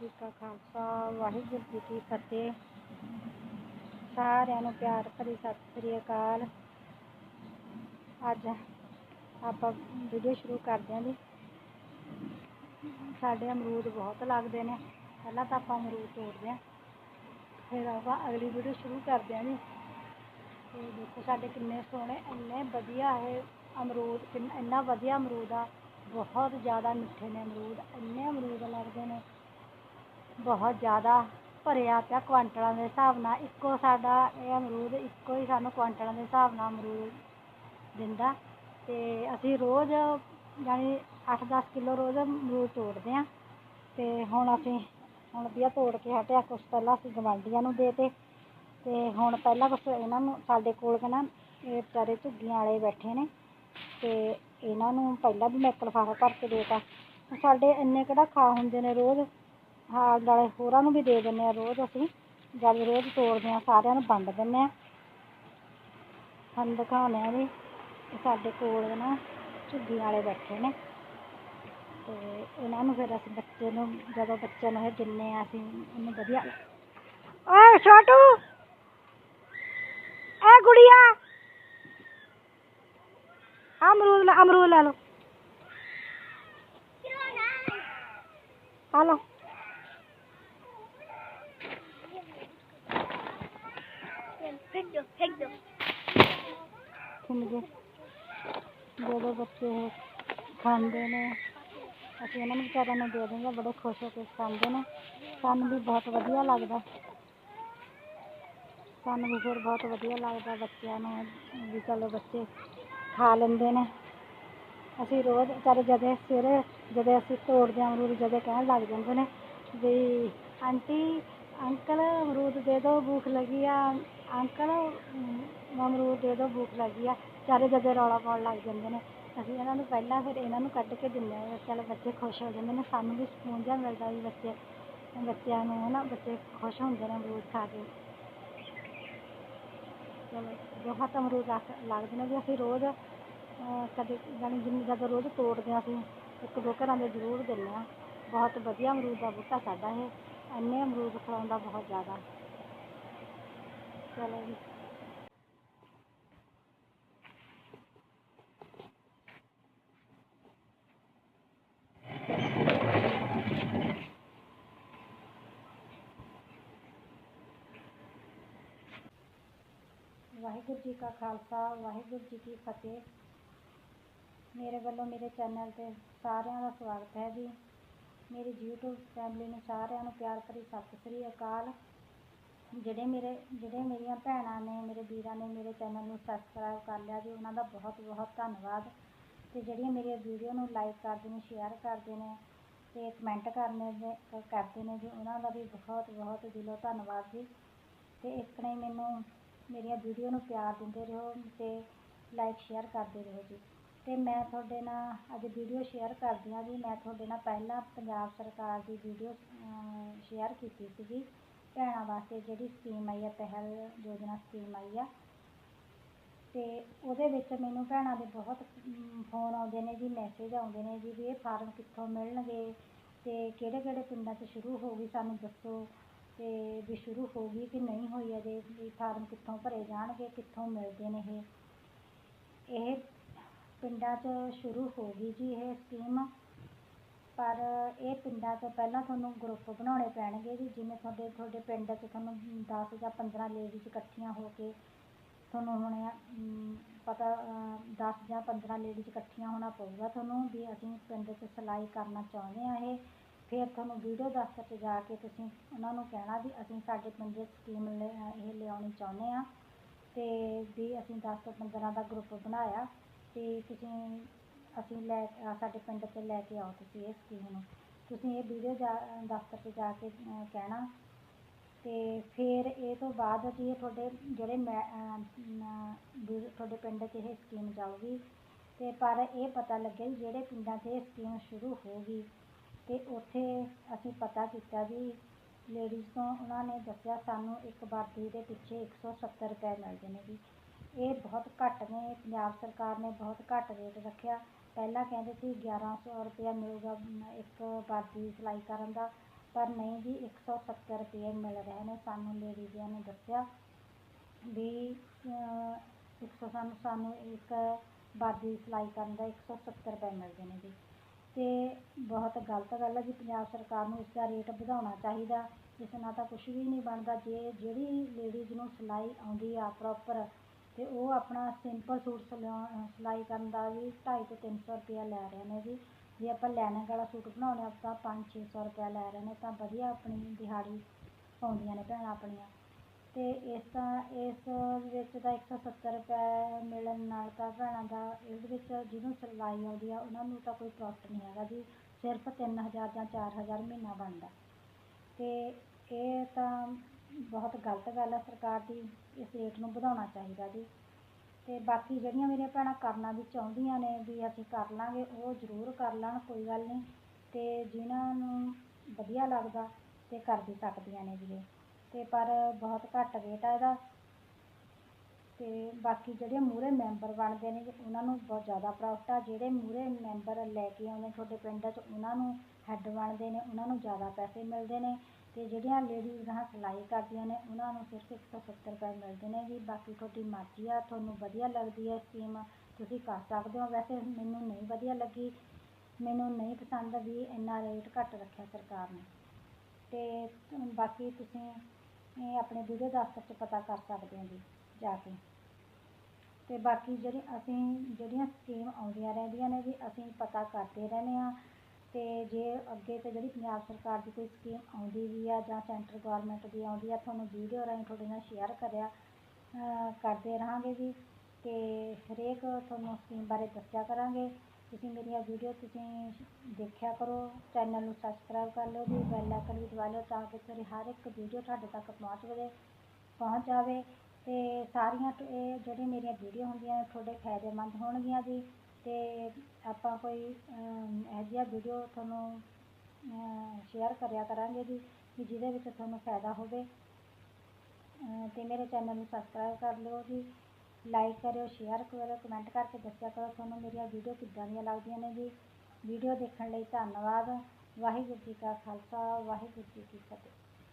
ਜੀ ਕਾ ਖਾਲਸਾ, ਵਾਹਿਗੁਰੂ ਜੀ ਕੀ ਫਤਿਹ। ਸਾਰਿਆਂ ਨੂੰ ਪਿਆਰ ਭਰੀ ਸਤਿ ਸ੍ਰੀ ਅਕਾਲ। ਅੱਜ ਆਪਾਂ ਵੀਡੀਓ ਸ਼ੁਰੂ ਕਰਦੇ ਹਾਂ ਜੀ। ਸਾਡੇ ਅਮਰੂਦ ਬਹੁਤ ਲੱਗਦੇ ਨੇ। ਪਹਿਲਾਂ ਤਾਂ ਆਪਾਂ ਅਮਰੂਦ ਤੋੜਦੇ ਹਾਂ ਫਿਰ ਆਪਾਂ ਅਗਲੀ ਵੀਡੀਓ ਸ਼ੁਰੂ ਕਰਦੇ ਹਾਂ ਜੀ। ਤੇ ਦੇਖੋ ਸਾਡੇ ਕਿੰਨੇ ਸੋਹਣੇ, ਇੰਨੇ ਵਧੀਆ ਇਹ ਅਮਰੂਦ, ਕਿੰਨ- ਇੰਨਾ ਵਧੀਆ ਅਮਰੂਦ ਆ। ਬਹੁਤ ਜ਼ਿਆਦਾ ਮਿੱਠੇ ਨੇ ਅਮਰੂਦ। ਇੰਨੇ ਅਮਰੂਦ ਲੱਗਦੇ ਨੇ। ਬਹੁਤ ਜ਼ਿਆਦਾ ਭਰਿਆ ਪਿਆ ਕੁਆਂਟਲਾਂ ਦੇ ਹਿਸਾਬ ਨਾਲ। ਇੱਕੋ ਸਾਡਾ ਇਹ ਅਮਰੂਦ, ਇੱਕੋ ਹੀ ਸਾਨੂੰ ਕੁਆਂਟਲਾਂ ਦੇ ਹਿਸਾਬ ਨਾਲ ਅਮਰੂਦ ਦਿੰਦਾ। ਅਤੇ ਅਸੀਂ ਰੋਜ਼ ਯਾਨੀ ਅੱਠ ਦਸ ਕਿਲੋ ਰੋਜ਼ ਅਮਰੂਦ ਤੋੜਦੇ ਹਾਂ। ਅਤੇ ਹੁਣ ਅਸੀਂ ਹੁਣ ਵਧੀਆ ਤੋੜ ਕੇ ਹਟਿਆ ਕੁਛ ਪਹਿਲਾਂ ਅਸੀਂ ਗਵਾਂਢੀਆਂ ਨੂੰ ਦੇ ਤੇ ਤੇ ਹੁਣ ਪਹਿਲਾਂ ਕੁਛ ਇਹਨਾਂ ਨੂੰ ਸਾਡੇ ਕੋਲ ਕਹਿੰਦਾ, ਇਹ ਵਿਚਾਰੇ ਝੁੱਗੀਆਂ ਵਾਲੇ ਬੈਠੇ ਨੇ। ਅਤੇ ਇਹਨਾਂ ਨੂੰ ਪਹਿਲਾਂ ਵੀ ਮੈਂ ਇੱਕ ਲਿਫਾਫਾ ਭਰ ਕੇ ਦੇਤਾ। ਸਾਡੇ ਇੰਨੇ ਕਿਹੜਾ ਖਾ ਹੁੰਦੇ ਨੇ ਰੋਜ਼। ਹਾਂ, ਨਾਲੇ ਹੋਰਾਂ ਨੂੰ ਵੀ ਦੇ ਦਿੰਦੇ ਆ ਰੋਜ਼ ਅਸੀਂ। ਜਦ ਰੋਜ਼ ਤੋੜਦੇ ਆ ਸਾਰਿਆਂ ਨੂੰ ਵੰਡ ਦਿੰਦੇ ਆ ਤੁਹਾਨੂੰ ਦਿਖਾਉਂਦੇ ਆ ਵੀ ਸਾਡੇ ਕੋਲ ਨਾ ਝੁੱਗੀ ਵਾਲੇ ਬੈਠੇ ਨੇ। ਤੇ ਇਹਨਾਂ ਨੂੰ ਫਿਰ ਅਸੀਂ ਬੱਚੇ ਨੂੰ, ਜਦੋਂ ਬੱਚੇ ਨੂੰ ਇਹ ਦਿੰਦੇ ਆ ਅਸੀਂ ਉਹਨੂੰ ਵਧੀਆ। ਓਏ ਛੋਟੂ! ਐ ਗੁੜੀਆ! ਅਮਰੂਦ ਲੈ ਅਮਰੂਦ ਲੈ ਲਓ। ਆ ਲਓ। फेंक दो फेंक दो ਕਿੰਨੇ ਦੇ ਜਦੋਂ ਬੱਚੇ ਇਹ ਖਾਂਦੇ ਨੇ ਅਸੀਂ ਇਹਨਾਂ ਨੂੰ ਵਿਚਾਰਿਆਂ ਨੂੰ ਦੇ ਦਿੰਦੇ ਹਾਂ, ਬੜੇ ਖੁਸ਼ ਹੋ ਕੇ ਖਾਂਦੇ ਨੇ ਸਾਨੂੰ ਵੀ ਬਹੁਤ ਵਧੀਆ ਲੱਗਦਾ ਸਾਨੂੰ ਵੀ ਫਿਰ ਬਹੁਤ ਵਧੀਆ ਲੱਗਦਾ ਬੱਚਿਆਂ ਨੂੰ ਵੀ ਚਲੋ ਬੱਚੇ ਖਾ ਲੈਂਦੇ ਨੇ ਅਸੀਂ ਰੋਜ਼ ਵਿਚਾਰੇ ਜਦੋਂ ਸਵੇਰੇ ਜਦੋਂ ਅਸੀਂ ਤੋੜਦੇ ਹਾਂ ਅਮਰੂਦ ਜਦੋਂ ਕਹਿਣ ਲੱਗ ਜਾਂਦੇ ਨੇ ਵੀ ਆਂਟੀ ਅੰਕਲ, ਅਮਰੂਦ ਦੇ ਦਿਓ ਭੁੱਖ ਲੱਗੀ ਆ। ਅੰਕਲ ਅਮਰੂਦ ਦੇ ਦਿਓ ਭੁੱਖ ਲੱਗੀ ਆ। ਚਾਰੇ ਜਦੋਂ ਰੌਲਾ ਪਾਉਣ ਲੱਗ ਜਾਂਦੇ ਨੇ। ਅਸੀਂ ਇਹਨਾਂ ਨੂੰ ਪਹਿਲਾਂ ਫਿਰ ਇਹਨਾਂ ਨੂੰ ਕੱਢ ਕੇ ਦਿੰਦੇ ਹਾਂ। ਚਲ ਬੱਚੇ ਖੁਸ਼ ਹੋ ਜਾਂਦੇ ਨੇ। ਸਾਨੂੰ ਵੀ ਸਕੂਨ ਜਿਹਾ ਮਿਲਦਾ ਵੀ ਬੱਚੇ, ਬੱਚਿਆਂ ਨੂੰ ਹਨਾ, ਬੱਚੇ ਖੁਸ਼ ਹੁੰਦੇ ਨੇ ਅਮਰੂਦ ਖਾ ਕੇ। ਚਲੋ ਬਹੁਤ ਅਮਰੂਦ ਲੱਗ- ਲੱਗਦੇ ਨੇ ਵੀ ਅਸੀਂ ਰੋਜ਼ ਕਦੇ ਜਾਣੀ ਜਿੰਨੀ ਜਦੋਂ ਰੋਜ਼ ਤੋੜਦੇ ਹਾਂ ਅਸੀਂ, ਇੱਕ ਦੋ ਘਰਾਂ ਦੇ ਜ਼ਰੂਰ ਦਿੰਦੇ ਹਾਂ। ਬਹੁਤ ਵਧੀਆ ਅਮਰੂਦ ਦਾ ਬੂਟਾ ਸਾਡਾ ਇਹ। ਇੰਨੇ ਅਮਰੂਦ ਖਵਾਉਂਦਾ ਬਹੁਤ ਜ਼ਿਆਦਾ ਚਲੋ ਜੀ ਵਾਹਿਗੁਰੂ ਜੀ ਕਾ ਖਾਲਸਾ ਵਾਹਿਗੁਰੂ ਜੀ ਕੀ ਫਤਿਹ ਮੇਰੇ ਵੱਲੋਂ ਮੇਰੇ ਚੈਨਲ ਤੇ ਸਾਰਿਆਂ ਦਾ ਸਵਾਗਤ ਹੈ ਜੀ ਮੇਰੀ YouTube ਫੈਮਿਲੀ ਨੂੰ ਸਾਰਿਆਂ ਨੂੰ ਪਿਆਰ ਭਰੀ ਸਤਿ ਸ੍ਰੀ ਅਕਾਲ। ਜਿਹੜੇ ਮੇਰੇ ਜਿਹੜੇ ਮੇਰੀਆਂ ਭੈਣਾਂ ਨੇ, ਮੇਰੇ ਵੀਰਾਂ ਨੇ ਮੇਰੇ ਚੈਨਲ ਨੂੰ ਸਬਸਕ੍ਰਾਈਬ ਕਰ ਲਿਆ ਜੀ, ਉਹਨਾਂ ਦਾ ਬਹੁਤ ਬਹੁਤ ਧੰਨਵਾਦ। ਤੇ ਜਿਹੜੀਆਂ ਮੇਰੀਆਂ ਵੀਡੀਓ ਨੂੰ ਲਾਈਕ ਕਰਦੇ ਨੇ ਸ਼ੇਅਰ ਕਰਦੇ ਨੇ ਤੇ ਕਮੈਂਟ ਕਰਨੇ ਨੇ ਕਰਦੇ ਨੇ ਜੀ, ਉਹਨਾਂ ਦਾ ਵੀ ਬਹੁਤ ਬਹੁਤ ਦਿਲੋਂ ਧੰਨਵਾਦ ਜੀ। ਤੇ ਇੱਕ ਨੇ ਮੈਨੂੰ ਮੇਰੀਆਂ ਵੀਡੀਓ ਨੂੰ ਪਿਆਰ ਦਿੰਦੇ ਰਹੋ ਤੇ ਲਾਈਕ ਸ਼ੇਅਰ ਕਰਦੇ ਰਹੋ ਜੀ। ਤੇ ਮੈਂ ਤੁਹਾਡੇ ਨਾਲ ਅੱਜ ਵੀਡੀਓ ਸ਼ੇਅਰ ਕਰਦੀ ਹਾਂ ਜੀ। ਮੈਂ ਤੁਹਾਡੇ ਨਾਲ ਪਹਿਲਾਂ ਪੰਜਾਬ ਸਰਕਾਰ ਦੀ ਵੀਡੀਓ ਸ਼ੇਅਰ ਕੀਤੀ ਸੀਗੀ ਭੈਣਾਂ ਵਾਸਤੇ ਜਿਹੜੀ ਸਕੀਮ ਆਈ ਹੈ, ਪਹਿਲ ਯੋਜਨਾ ਸਕੀਮ ਆਈ ਆ। ਤੇ ਉਹਦੇ ਵਿੱਚ ਮੈਨੂੰ ਭੈਣਾਂ ਦੇ ਬਹੁਤ ਫੋਨ ਆਉਂਦੇ ਨੇ ਜੀ ਮੈਸੇਜ ਆਉਂਦੇ ਨੇ ਜੀ ਵੀ ਇਹ ਫਾਰਮ ਕਿੱਥੋਂ ਮਿਲਣਗੇ ਤੇ ਕਿਹੜੇ ਕਿਹੜੇ ਪਿੰਡਾਂ 'ਚ ਸ਼ੁਰੂ ਹੋ ਗਈ ਸਾਨੂੰ ਦੱਸੋ। ਤੇ ਵੀ ਸ਼ੁਰੂ ਹੋ ਗਈ ਕਿ ਨਹੀਂ ਹੋਈ ਅਜੇ, ਵੀ ਫਾਰਮ ਕਿੱਥੋਂ ਭਰੇ ਜਾਣਗੇ, ਕਿੱਥੋਂ ਮਿਲਦੇ ਨੇ ਇਹ। ਇਹ ਪਿੰਡਾਂ 'ਚ ਸ਼ੁਰੂ ਹੋ ਗਈ ਜੀ ਇਹ ਸਕੀਮ ਪਰ ਇਹ ਪਿੰਡਾਂ 'ਚ ਪਹਿਲਾਂ ਤੁਹਾਨੂੰ ਗਰੁੱਪ ਬਣਾਉਣੇ ਪੈਣਗੇ ਜੀ। ਜਿਵੇਂ ਤੁਹਾਡੇ ਤੁਹਾਡੇ ਪਿੰਡ 'ਚ ਤੁਹਾਨੂੰ ਦਸ ਜਾਂ 15 ਲੇਡੀਜ਼ ਇਕੱਠੀਆਂ ਹੋ ਕੇ ਤੁਹਾਨੂੰ ਹੁਣ ਅਮ, ਪਤਾ ਦਸ ਜਾਂ 15 ਲੇਡੀਜ਼ ਇਕੱਠੀਆਂ ਹੋਣਾ ਪਊਗਾ ਤੁਹਾਨੂੰ ਵੀ ਅਸੀਂ ਪਿੰਡ 'ਚ ਸਿਲਾਈ ਕਰਨਾ ਚਾਹੁੰਦੇ ਹਾਂ ਇਹ। ਫਿਰ ਤੁਹਾਨੂੰ ਵੀਡੀਓ ਦਫ਼ਤਰ 'ਚ ਜਾ ਕੇ ਤੁਸੀਂ ਉਹਨਾਂ ਨੂੰ ਕਹਿਣਾ ਵੀ ਅਸੀਂ ਸਾਡੇ ਪਿੰਡ 'ਚ ਸਕੀਮ ਇਹ ਲਿਆਉਣੀ ਚਾਹੁੰਦੇ ਹਾਂ। ਅਤੇ ਵੀ ਅਸੀਂ ਦਸ ਤੋਂ 15 ਦਾ ਗਰੁੱਪ ਬਣਾਇਆ। ਤੇ ਤੁਸੀਂ ਅਸੀਂ ਲੈ ਸਾਡੇ ਪਿੰਡ 'ਚ ਲੈ ਕੇ ਆਓ ਤੁਸੀਂ ਇਹ ਸਕੀਮ ਨੂੰ। ਤੁਸੀਂ ਇਹ ਵੀਡੀਓ ਜਾ ਦਫ਼ਤਰ 'ਚ ਜਾ ਕੇ ਕਹਿਣਾ। ਅਤੇ ਫਿਰ ਇਹ ਤੋਂ ਬਾਅਦ ਜੀ ਇਹ ਤੁਹਾਡੇ ਜਿਹੜੇ ਮੈਂ ਤੁਹਾਡੇ ਪਿੰਡ 'ਚ ਇਹ ਸਕੀਮ ਜਾਊਗੀ। ਅਤੇ ਪਰ ਇਹ ਪਤਾ ਲੱਗਿਆ ਵੀ ਜਿਹੜੇ ਪਿੰਡਾਂ 'ਚ ਇਹ ਸਕੀਮ ਸ਼ੁਰੂ ਹੋ ਗਈ ਅਤੇ ਉੱਥੇ ਅਸੀਂ ਪਤਾ ਕੀਤਾ ਵੀ ਲੇਡੀਜ਼ ਤੋਂ ਉਹਨਾਂ ਨੇ ਦੱਸਿਆ ਸਾਨੂੰ ਇੱਕ ਵਰਦੀ ਦੇ ਪਿੱਛੇ 170 ਰੁਪਏ ਮਿਲਦੇ ਨੇ ਜੀ। ਇਹ ਬਹੁਤ ਘੱਟ ਨੇ ਪੰਜਾਬ ਸਰਕਾਰ ਨੇ ਬਹੁਤ ਘੱਟ ਰੇਟ ਰੱਖਿਆ। ਪਹਿਲਾਂ ਕਹਿੰਦੇ ਸੀ 1100 ਰੁਪਇਆ ਮਿਲੂਗਾ ਮ, ਇੱਕ ਵਰਦੀ ਸਿਲਾਈ ਕਰਨ ਦਾ ਪਰ ਨਹੀਂ ਜੀ 170 ਰੁਪਏ ਮਿਲ ਰਹੇ ਨੇ ਸਾਨੂੰ ਲੇਡੀਜ਼ਾਂ ਨੇ ਦੱਸਿਆ ਵੀ ਇੱਕ ਸੌ ਸਾਨੂੰ ਸਾਨੂੰ ਇੱਕ ਬਾਦੀ ਸਿਲਾਈ ਕਰਨ ਦਾ 170 ਰੁਪਏ ਮਿਲਦੇ ਨੇ ਜੀ। ਅਤੇ ਬਹੁਤ ਗਲਤ ਗੱਲ ਹੈ ਜੀ ਪੰਜਾਬ ਸਰਕਾਰ ਨੂੰ ਇਸ ਦਾ ਰੇਟ ਵਧਾਉਣਾ ਚਾਹੀਦਾ ਇਸ ਨਾਲ ਤਾਂ ਕੁਛ ਵੀ ਨਹੀਂ ਬਣਦਾ। ਜੇ ਜਿਹੜੀ ਲੇਡੀਜ਼ ਨੂੰ ਸਿਲਾਈ ਆਉਂਦੀ ਆ ਪ੍ਰੋਪਰ ਅਤੇ ਉਹ ਆਪਣਾ ਸਿੰਪਲ ਸੂਟ ਸਿਲਾਉਣ ਸਿਲਾਈ ਕਰਨ ਦਾ ਵੀ ਢਾਈ ਤੋਂ 300 ਰੁਪਇਆ ਲੈ ਰਹੇ ਨੇ ਜੀ। ਜੇ ਆਪਾਂ ਲਾਈਨਿੰਗ ਵਾਲਾ ਸੂਟ ਬਣਾਉਣੇ ਆ ਤਾਂ 5-600 ਰੁਪਇਆ ਲੈ ਰਹੇ ਨੇ, ਤਾਂ ਵਧੀਆ ਆਪਣੀ ਦਿਹਾੜੀ ਪਾਉਂਦੀਆਂ ਨੇ ਭੈਣਾਂ ਆਪਣੀਆਂ। ਅਤੇ ਇਸ ਤਾਂ, ਇਸ ਵਿੱਚ ਤਾਂ 170 ਰੁਪਏ ਮਿਲਣ ਨਾਲ ਤਾਂ ਭੈਣਾਂ ਦਾ ਇਹਦੇ ਵਿੱਚ ਜਿਹਨੂੰ ਸਿਲਾਈ ਆਉਂਦੀ ਆ, ਉਹਨਾਂ ਨੂੰ ਤਾਂ ਕੋਈ ਪ੍ਰੋਫਿਟ ਨਹੀਂ ਹੈਗਾ ਜੀ। ਸਿਰਫ 3000 ਜਾਂ ਚਾਰ ਹਜ਼ਾਰ ਮਹੀਨਾ ਬਣਦਾ। ਅਤੇ ਇਹ ਤਾਂ ਬਹੁਤ ਗਲਤ ਗੱਲ ਹੈ ਸਰਕਾਰ ਦੀ, ਇਸ ਰੇਟ ਨੂੰ ਵਧਾਉਣਾ ਚਾਹੀਦਾ ਜੀ। ਅਤੇ ਬਾਕੀ ਜਿਹੜੀਆਂ ਮੇਰੀਆਂ ਭੈਣਾਂ ਕਰਨਾ ਵੀ ਚਾਹੁੰਦੀਆਂ ਨੇ ਵੀ ਅਸੀਂ ਕਰ ਲਵਾਂਗੇ ਉਹ ਜ਼ਰੂਰ ਕਰ ਲੈਣ, ਕੋਈ ਗੱਲ ਨਹੀਂ। ਅਤੇ ਜਿਨ੍ਹਾਂ ਨੂੰ ਵਧੀਆ ਲੱਗਦਾ ਅਤੇ ਕਰ ਵੀ ਸਕਦੀਆਂ ਨੇ ਜੀ ਇਹ ਅਤੇ ਪਰ ਬਹੁਤ ਘੱਟ ਰੇਟ ਆ ਇਹਦਾ। ਅਤੇ ਬਾਕੀ ਜਿਹੜੇ ਮੂਹਰੇ ਮੈਂਬਰ ਬਣਦੇ ਨੇ ਜੀ ਉਹਨਾਂ ਨੂੰ ਬਹੁਤ ਜ਼ਿਆਦਾ ਪ੍ਰੋਫਿਟ ਆ। ਜਿਹੜੇ ਮੂਹਰੇ ਮੈਂਬਰ ਲੈ ਕੇ ਆਉਂਦੇ ਤੁਹਾਡੇ ਪਿੰਡ 'ਚ, ਉਹਨਾਂ ਨੂੰ ਹੈੱਡ ਬਣਦੇ ਨੇ, ਉਹਨਾਂ ਨੂੰ ਜ਼ਿਆਦਾ ਪੈਸੇ ਮਿਲਦੇ ਨੇ। ਤੇ ਜਿਹੜੀਆਂ ਲੇਡੀਜ਼ ਗਾਹਾਂ ਸਿਲਾਈ ਕਰਦੀਆਂ ਨੇ, ਉਹਨਾਂ ਨੂੰ ਸਿਰਫ 170 ਰੁਪਏ ਮਿਲਦੇ ਨੇ ਜੀ। ਬਾਕੀ ਤੁਹਾਡੀ ਮਰਜ਼ੀ ਆ, ਤੁਹਾਨੂੰ ਵਧੀਆ ਲੱਗਦੀ ਹੈ ਸਕੀਮ ਤੁਸੀਂ ਕਰ ਸਕਦੇ ਹੋ। ਵੈਸੇ ਮੈਨੂੰ ਨਹੀਂ ਵਧੀਆ ਲੱਗੀ, ਮੈਨੂੰ ਨਹੀਂ ਪਸੰਦ ਵੀ ਇੰਨਾ ਰੇਟ ਘੱਟ ਰੱਖਿਆ ਸਰਕਾਰ ਨੇ। ਤੇ ਬਾਕੀ ਤੁਸੀਂ ਇਹ ਆਪਣੇ ਵੀਡੀਓ ਦਫ਼ਤਰ 'ਚ ਪਤਾ ਕਰ ਸਕਦੇ ਹੋ ਜੀ, ਜਾ ਕੇ। ਤੇ ਬਾਕੀ ਜਿਹੜੀ ਅਸੀਂ, ਜਿਹੜੀਆਂ ਸਕੀਮ ਆਉਂਦੀਆਂ ਰਹਿੰਦੀਆਂ ਨੇ ਜੀ, ਅਸੀਂ ਪਤਾ ਕਰਦੇ ਰਹਿੰਦੇ ਹਾਂ। ਅਤੇ ਜੇ ਅੱਗੇ ਤੋਂ ਜਿਹੜੀ ਪੰਜਾਬ ਸਰਕਾਰ ਦੀ ਕੋਈ ਸਕੀਮ ਆਉਂਦੀ ਵੀ ਆ ਜਾਂ ਸੈਂਟਰ ਗੌਰਮੈਂਟ ਦੀ ਆਉਂਦੀ ਆ, ਤੁਹਾਨੂੰ ਵੀਡੀਓ ਰਾਹੀਂ ਤੁਹਾਡੇ ਨਾਲ ਸ਼ੇਅਰ ਕਰਿਆ ਕਰਦੇ ਰਹਾਂਗੇ ਜੀ ਅਤੇ ਹਰੇਕ ਤੁਹਾਨੂੰ ਸਕੀਮ ਬਾਰੇ ਦੱਸਿਆ ਕਰਾਂਗੇ। ਤੁਸੀਂ ਮੇਰੀਆਂ ਵੀਡੀਓ ਤੁਸੀਂ ਦੇਖਿਆ ਕਰੋ ਚੈਨਲ ਨੂੰ ਸਬਸਕ੍ਰਾਈਬ ਕਰ ਲਓ ਜੀ ਬੈਲ ਆਈਕਨ ਵੀ ਦਬਾ ਲਓ ਤਾਂ ਕਿ ਤੁਹਾਡੀ ਹਰ ਇੱਕ ਵੀਡੀਓ ਤੁਹਾਡੇ ਤੱਕ ਪਹੁੰਚ ਜਾਵੇ ਪਹੁੰਚ ਜਾਵੇ ਅਤੇ ਸਾਰੀਆਂ ਟ- ਇਹ ਜਿਹੜੀਆਂ ਮੇਰੀਆਂ ਵੀਡੀਓ ਹੁੰਦੀਆਂ ਤੁਹਾਡੇ ਫਾਇਦੇਮੰਦ ਹੋਣਗੀਆਂ ਜੀ। ਤੇ ਆਪਾਂ ਕੋਈ ਇਹੋ ਜਿਹਾ ਵੀਡੀਓ ਤੁਹਾਨੂੰ ਸ਼ੇਅਰ ਕਰਿਆ ਕਰਾਂਗੇ ਜੀ ਕਿ ਜਿਹਦੇ ਵਿੱਚ ਤੁਹਾਨੂੰ ਫਾਇਦਾ ਹੋਵੇ। ਅਹ, ਤੇ ਮੇਰੇ ਚੈਨਲ ਨੂੰ ਸਬਸਕ੍ਰਾਈਬ ਕਰ ਲਿਓ ਜੀ। ਲਾਈਕ ਕਰਿਓ ਸ਼ੇਅਰ ਕਰੋ ਕਮੈਂਟ ਕਰਕੇ ਦੱਸਿਆ ਕਰੋ ਤੁਹਾਨੂੰ ਮੇਰੀਆਂ ਵੀਡੀਓ ਕਿੱਦਾਂ ਦੀਆਂ ਲੱਗਦੀਆਂ ਨੇ ਜੀ। ਵੀਡੀਓ ਦੇਖਣ ਲਈ ਧੰਨਵਾਦ। ਵਾਹਿਗੁਰੂ ਜੀ ਕਾ ਖਾਲਸਾ ਵਾਹਿਗੁਰੂ ਜੀ ਕੀ ਫਤਿਹ।